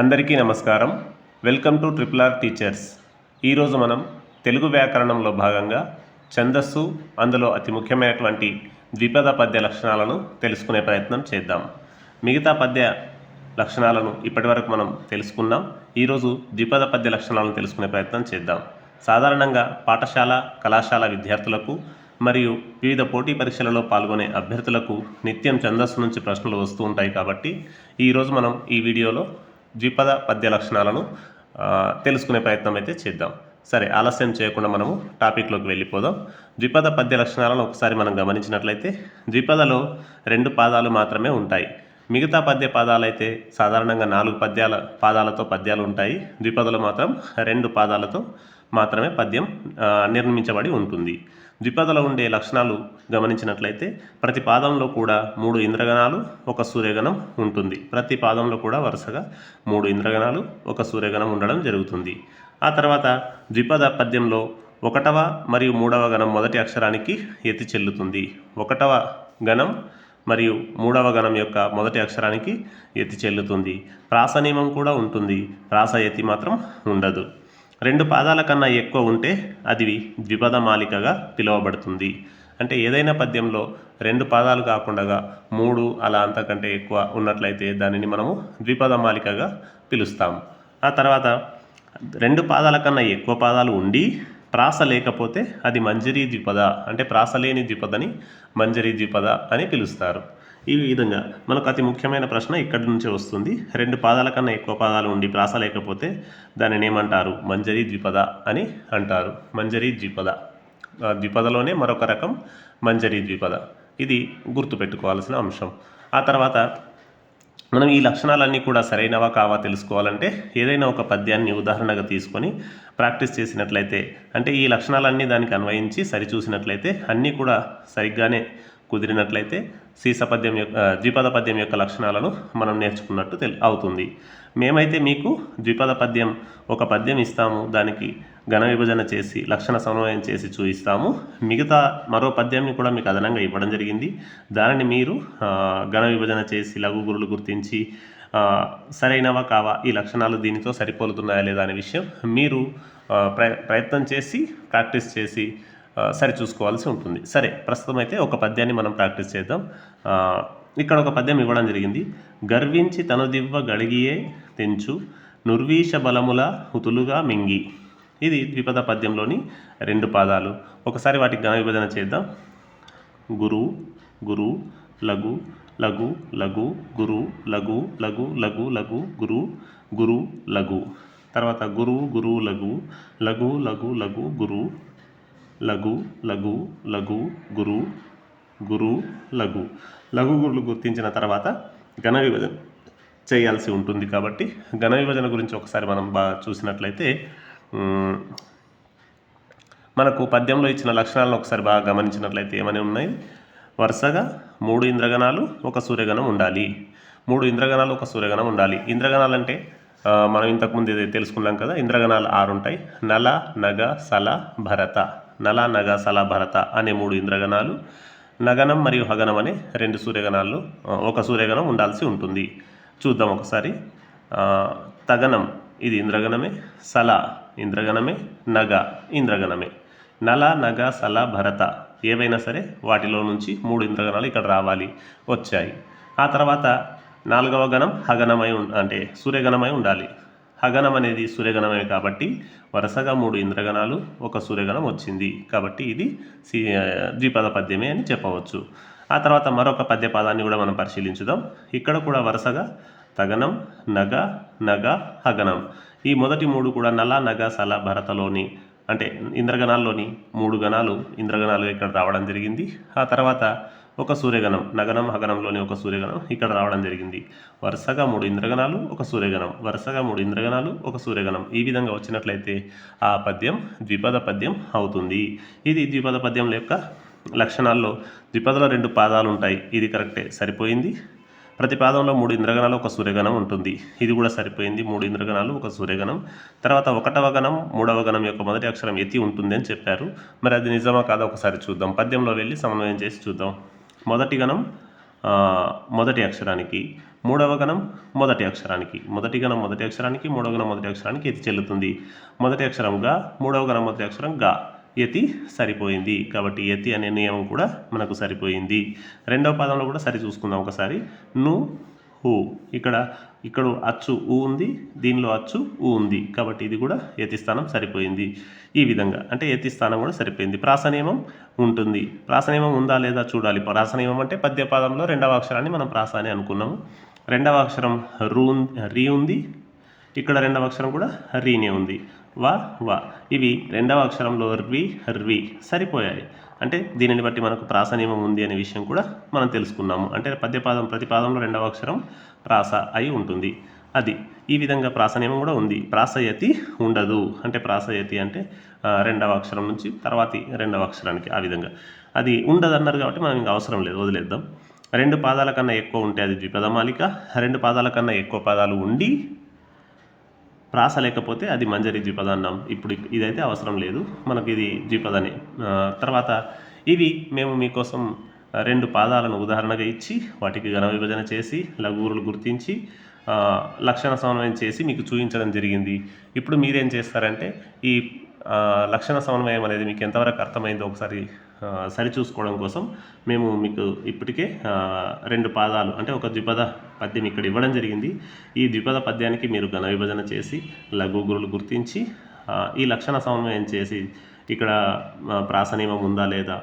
అందరికీ నమస్కారం. Welcome to triple R teachers. ఈరోజు మనం తెలుగు వ్యాకరణంలో భాగంగా ఛందస్సు అందులో అతి ముఖ్యమైనటువంటి ద్విపద పద్య లక్షణాలను తెలుసుకునే ప్రయత్నం చేద్దాం. మిగతా పద్య లక్షణాలను ఇప్పటివరకు మనం తెలుసుకున్నాం. ఈరోజు ద్విపద పద్య లక్షణాలను తెలుసుకునే ప్రయత్నం చేద్దాం. సాధారణంగా పాఠశాల కళాశాల విద్యార్థులకు మరియు వివిధ పోటీ పరీక్షలలో పాల్గొనే అభ్యర్థులకు నిత్యం ఛందస్సు నుంచి ప్రశ్నలు వస్తూ ఉంటాయి కాబట్టి ఈరోజు మనం ఈ వీడియోలో ద్విపద పద్య లక్షణాలను తెలుసుకునే ప్రయత్నం అయితే చేద్దాం. సరే ఆలస్యం చేయకుండా మనము టాపిక్లోకి వెళ్ళిపోదాం. ద్విపద పద్య లక్షణాలను ఒకసారి మనం గమనించినట్లయితే ద్విపదలో రెండు పాదాలు మాత్రమే ఉంటాయి. మిగతా పద్య పాదాలైతే సాధారణంగా నాలుగు పద్యాల పాదాలతో పద్యాలు ఉంటాయి. ద్విపదలో మాత్రం రెండు పాదాలతో మాత్రమే పద్యం నిర్మించబడి ఉంటుంది. ద్విపదలో ఉండే లక్షణాలు గమనించినట్లయితే ప్రతి పాదంలో కూడా మూడు ఇంద్రగణాలు ఒక సూర్యగణం ఉంటుంది. ప్రతి పాదంలో కూడా వరుసగా మూడు ఇంద్రగణాలు ఒక సూర్యగణం ఉండడం జరుగుతుంది. ఆ తర్వాత ద్విపద పద్యంలో ఒకటవ మరియు మూడవ గణం మొదటి అక్షరానికి ఎత్తి చెల్లుతుంది. ఒకటవ గణం మరియు మూడవ గణం యొక్క మొదటి అక్షరానికి ఎత్తి చెల్లుతుంది. ప్రాస నియమం కూడా ఉంటుంది. ప్రాస ఎత్తి మాత్రం ఉండదు. రెండు పాదాల కన్నా ఎక్కువ ఉంటే అది ద్విపద మాలికగా పిలువబడుతుంది. అంటే ఏదైనా పద్యంలో రెండు పాదాలు కాకుండా మూడు అలా అంతకంటే ఎక్కువ ఉన్నట్లయితే దానిని మనము ద్విపద మాలికగా పిలుస్తాం. ఆ తర్వాత రెండు పాదాల కన్నా ఎక్కువ పాదాలు ఉండి ప్రాస లేకపోతే అది మంజరీ ద్విపద అంటే ప్రాస లేని ద్విపదని మంజరీ ద్విపద అని పిలుస్తారు. ఈ విధంగా మనకు అతి ముఖ్యమైన ప్రశ్న ఇక్కడి నుంచే వస్తుంది. రెండు పాదాల కన్నా ఎక్కువ పాదాలు ఉండి ప్రాస లేకపోతే దానిని ఏమంటారు? మంజరీ ద్విపద అని అంటారు. మంజరీ ద్విపద. ద్విపదలోనే మరొక రకం మంజరీ ద్విపద. ఇది గుర్తుపెట్టుకోవాల్సిన అంశం. ఆ తర్వాత మనం ఈ లక్షణాలన్నీ కూడా సరైనవా కావా తెలుసుకోవాలంటే ఏదైనా ఒక పద్యాన్ని ఉదాహరణగా తీసుకొని ప్రాక్టీస్ చేసినట్లయితే అంటే ఈ లక్షణాలన్నీ దానికి అన్వయించి సరిచూసినట్లయితే అన్నీ కూడా సరిగ్గానే కుదిరినట్లయితే సీస పద్యం యొక్క ద్విపద పద్యం యొక్క లక్షణాలను మనం నేర్చుకున్నట్టు తెలి అవుతుంది. మేమైతే మీకు ద్విపద పద్యం ఒక పద్యం ఇస్తాము దానికి ఘన విభజన చేసి లక్షణ సమన్వయం చేసి చూపిస్తాము మిగతా మరో పద్యాన్ని కూడా మీకు అదనంగా ఇవ్వడం జరిగింది. దానిని మీరు ఘన విభజన చేసి లఘు గురులు గుర్తించి సరైనవా కావా ఈ లక్షణాలు దీనితో సరిపోలుతున్నాయా లేదా అనే విషయం మీరు ప్రయత్నం చేసి ప్రాక్టీస్ చేసి సరిచూసుకోవాల్సి సరి చూసుకోవాల్సి ఉంటుంది. సరే ప్రస్తుతం అయితే ఒక పద్యాన్ని మనం ప్రాక్టీస్ చేద్దాం. ఇక్కడ ఒక పద్యం ఇవ్వడం జరిగింది. గర్వించి తను దివ్వ గడిగియే తెంచు నుర్వీష బలముల హుతులుగా మింగి. ఇది ద్విపద పద్యంలోని రెండు పాదాలు. ఒకసారి వాటికి గణ విభజన చేద్దాం. గురు గురు లఘు లఘు లఘు గురు లఘు లఘు లఘు లఘు గురు గురు లఘు తర్వాత గురు గురు లఘు లఘు లఘు లఘు గురు లఘు లఘు లఘు గురు గురు లఘు. లఘు గురులు గుర్తించిన తర్వాత ఘన విభజన చేయాల్సి ఉంటుంది కాబట్టి ఘన విభజన గురించి ఒకసారి మనం బాగా చూసినట్లయితే మనకు పద్యంలో ఇచ్చిన లక్షణాలను ఒకసారి బాగా గమనించినట్లయితే ఏమని ఉన్నాయి? వరుసగా మూడు ఇంద్రగణాలు ఒక సూర్యగణం ఉండాలి. మూడు ఇంద్రగణాలు ఒక సూర్యగణం ఉండాలి. ఇంద్రగణాలు అంటే మనం ఇంతకుముందు ఇది తెలుసుకున్నాం కదా ఇంద్రగణాలు ఆరు ఉంటాయి నల నగ సల భరత. నల నగ సల భరత అనే మూడు ఇంద్రగణాలు. నగనం మరియు హగనం అనే రెండు సూర్యగణాలు ఒక సూర్యగణం ఉండాల్సి ఉంటుంది. చూద్దాం ఒకసారి. తగనం ఇది ఇంద్రగణమే సల ఇంద్రగణమే నగ ఇంద్రగణమే. నల నగ సల భరత ఏవైనా సరే వాటిలో నుంచి మూడు ఇంద్రగణాలు ఇక్కడ రావాలి వచ్చాయి. ఆ తర్వాత నాలుగవ గణం హగనమై ఉం అంటే సూర్యగణమై ఉండాలి. హగనం అనేది సూర్యగణమే కాబట్టి వరుసగా మూడు ఇంద్రగణాలు ఒక సూర్యగణం వచ్చింది. కాబట్టి ఇది సి ద్విపద పద్యమే అని చెప్పవచ్చు. ఆ తర్వాత మరొక పద్య పదాన్ని కూడా మనం పరిశీలించుదాం. ఇక్కడ కూడా వరుసగా తగనం నగ నగ హగనం. ఈ మొదటి మూడు కూడా నల నగ సల భరతలోని అంటే ఇంద్రగణాల్లోని మూడు గణాలు ఇంద్రగణాలు ఇక్కడ రావడం జరిగింది. ఆ తర్వాత ఒక సూర్యగణం నగనం హగనంలోని ఒక సూర్యగణం ఇక్కడ రావడం జరిగింది. వరుసగా మూడు ఇంద్రగణాలు ఒక సూర్యగణం. వరుసగా మూడు ఇంద్రగణాలు ఒక సూర్యగణం. ఈ విధంగా వచ్చినట్లయితే ఆ పద్యం ద్విపద పద్యం అవుతుంది. ఇది ద్విపద పద్యం యొక్క లక్షణాల్లో ద్విపదలో రెండు పాదాలు ఉంటాయి. ఇది కరెక్టే. సరిపోయింది? ప్రతి పాదంలో మూడు ఇంద్రగణాలు ఒక సూర్యగణం ఉంటుంది. ఇది కూడా సరిపోయింది. మూడు ఇంద్రగణాలు ఒక సూర్యగణం. తర్వాత ఒకటవ గణం మూడవ గణం యొక్క మొదటి అక్షరం ఎత్తి ఉంటుంది అని చెప్పారు. మరి అది నిజమా కాదా? ఒకసారి చూద్దాం. పద్యంలో వెళ్ళి సమన్వయం చేసి చూద్దాం. మొదటి గణం మొదటి అక్షరానికి మూడవ గణం మొదటి అక్షరానికి. మొదటి గణం మొదటి అక్షరానికి మూడవ గణం మొదటి అక్షరానికి ఎతి చెల్లుతుంది. మొదటి అక్షరం గా మూడవ గణం మొదటి అక్షరం గా యతి సరిపోయింది. కాబట్టి యతి అనే నియమం కూడా మనకు సరిపోయింది. రెండవ పదంలో కూడా సరి చూసుకుందాం ఒకసారి. ను హూ ఇక్కడ ఇక్కడ అచ్చు ఊ ఉంది దీనిలో అచ్చు ఊ ఉంది. కాబట్టి ఇది కూడా యతిస్థానం సరిపోయింది. ఈ విధంగా అంటే యతిస్థానం కూడా సరిపోయింది. ప్రాసనియమం ఉంటుంది. ప్రాసనియమం ఉందా లేదా చూడాలి. ప్రాసనియమం అంటే పద్యపాదంలో రెండవ అక్షరాన్ని మనం ప్రాస అని అనుకున్నాము. రెండవ అక్షరం రూ రీ ఉంది. ఇక్కడ రెండవ అక్షరం కూడా రీనే ఉంది. వా వా. ఇవి రెండవ అక్షరంలో ర్వి ర్వి సరిపోయాయి. అంటే దీనిని బట్టి మనకు ప్రాస నియమం ఉంది అనే విషయం కూడా మనం తెలుసుకున్నాము. అంటే పద్యపాదం ప్రతి పాదంలో రెండవ అక్షరం ప్రాస అయి ఉంటుంది. అది. ఈ విధంగా ప్రాస నియమం కూడా ఉంది. ప్రాసయతి ఉండదు. అంటే ప్రాసయతి అంటే రెండవ అక్షరం నుంచి తర్వాతి రెండవ అక్షరానికి ఆ విధంగా. అది ఉండదు అన్నారు కాబట్టి మనం ఇంకా అవసరం లేదు వదిలేద్దాం. రెండు పాదాల కన్నా ఎక్కువ ఉంటే అది ద్విపదమాలిక రెండు పాదాల కన్నా ఎక్కువ పదాలు ఉండి ప్రాస లేకపోతే అది మంజరి ద్విపద ఇప్పుడు ఇదైతే అవసరం లేదు. మనకి ఇది ద్విపదనే తర్వాత ఇవి మేము మీకోసం రెండు పాదాలను ఉదాహరణగా ఇచ్చి వాటికి ఘన విభజన చేసి లఘువులు గుర్తించి లక్షణ సమన్వయం చేసి మీకు చూపించడం జరిగింది. ఇప్పుడు మీరేం చేస్తారంటే ఈ లక్షణ సమన్వయం అనేది మీకు ఎంతవరకు అర్థమైందో ఒకసారి సరిచూసుకోవడం కోసం మేము మీకు ఇప్పటికే రెండు పాదాలు అంటే ఒక ద్విపద పద్యం ఇక్కడ ఇవ్వడం జరిగింది. ఈ ద్విపద పద్యానికి మీరు ఘన విభజన చేసి లఘు గురులు గుర్తించి ఈ లక్షణ సమన్వయం చేసి ఇక్కడ ప్రాసనీయం ప్రాసనియమం ఉందా లేదా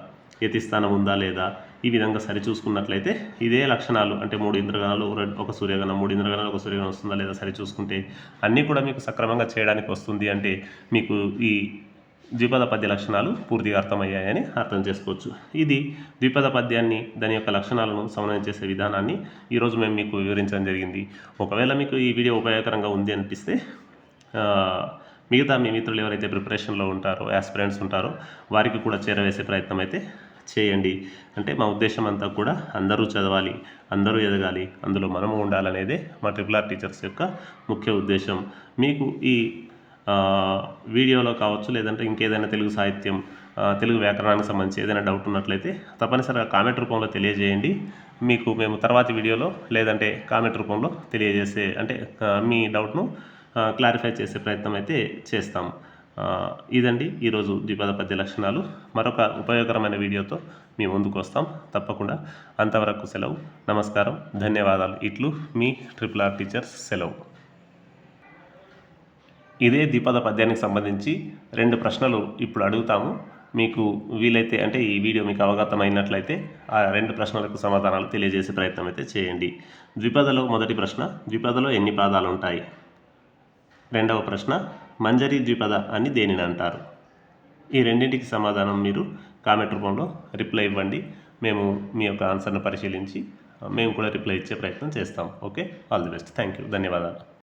యతిస్థానం ఉందా లేదా ఈ విధంగా సరిచూసుకున్నట్లయితే ఇదే లక్షణాలు అంటే మూడు ఇంద్రగణాలు ఒక సూర్యగణం మూడు ఇంద్రగణాలు ఒక సూర్యగణం వస్తుందా లేదా సరిచూసుకుంటే అన్నీ కూడా మీకు సక్రమంగా చేయడానికి వస్తుంది. అంటే మీకు ఈ ద్విపద పద్య లక్షణాలు పూర్తిగా అర్థమయ్యాయని అర్థం చేసుకోవచ్చు. ఇది ద్విపద పద్యాన్ని దాని యొక్క లక్షణాలను సమన్వయం చేసే విధానాన్ని ఈరోజు మేము మీకు వివరించడం జరిగింది. ఒకవేళ మీకు ఈ వీడియో ఉపయోగకరంగా ఉంది అనిపిస్తే మిగతా మీ మిత్రులు ఎవరైతే ప్రిపరేషన్లో ఉంటారో యాస్పిరెంట్స్ ఉంటారో వారికి కూడా చేరవేసే ప్రయత్నం అయితే చేయండి. అంటే మా ఉద్దేశం అంతా కూడా అందరూ చదవాలి అందరూ ఎదగాలి అందులో మనము ఉండాలనేదే మా ట్రిపుల్ ఆర్ టీచర్స్ యొక్క ముఖ్య ఉద్దేశం. మీకు ఈ వీడియోలో కావచ్చు లేదంటే ఇంకేదైనా తెలుగు సాహిత్యం తెలుగు వ్యాకరణానికి సంబంధించి ఏదైనా డౌట్ ఉన్నట్లయితే తప్పనిసరిగా కామెంట్ రూపంలో తెలియజేయండి. మీకు మేము తర్వాతి వీడియోలో లేదంటే కామెంట్ రూపంలో తెలియజేసే అంటే మీ డౌట్ను క్లారిఫై చేసే ప్రయత్నం అయితే చేస్తాం. ఇదండి ఈరోజు ద్విపద పద్య లక్షణాలు. మరొక ఉపయోగకరమైన వీడియోతో మీ ముందుకు వస్తాం. తప్పకుండా అంతవరకు సెలవు. నమస్కారం. ధన్యవాదాలు. ఇట్లు మీ ట్రిపుల్ ఆర్ టీచర్స్ సెలవు. ఇదే ద్విపద పద్యానికి సంబంధించి రెండు ప్రశ్నలు ఇప్పుడు అడుగుతాము. మీకు వీలైతే అంటే ఈ వీడియో మీకు అవగతం అయినట్లయితే ఆ రెండు ప్రశ్నలకు సమాధానాలు తెలియజేసే ప్రయత్నం అయితే చేయండి. ద్విపదలో మొదటి ప్రశ్న ద్విపదలో ఎన్ని పాదాలు ఉంటాయి రెండవ ప్రశ్న మంజరి ద్విపద అని దేనిని అంటారు? ఈ రెండింటికి సమాధానం మీరు కామెంట్ రూపంలో రిప్లై ఇవ్వండి. మేము మీ యొక్క ఆన్సర్ను పరిశీలించి మేము కూడా రిప్లై ఇచ్చే ప్రయత్నం చేస్తాం. Okay? All the best. Thank you. ధన్యవాదాలు.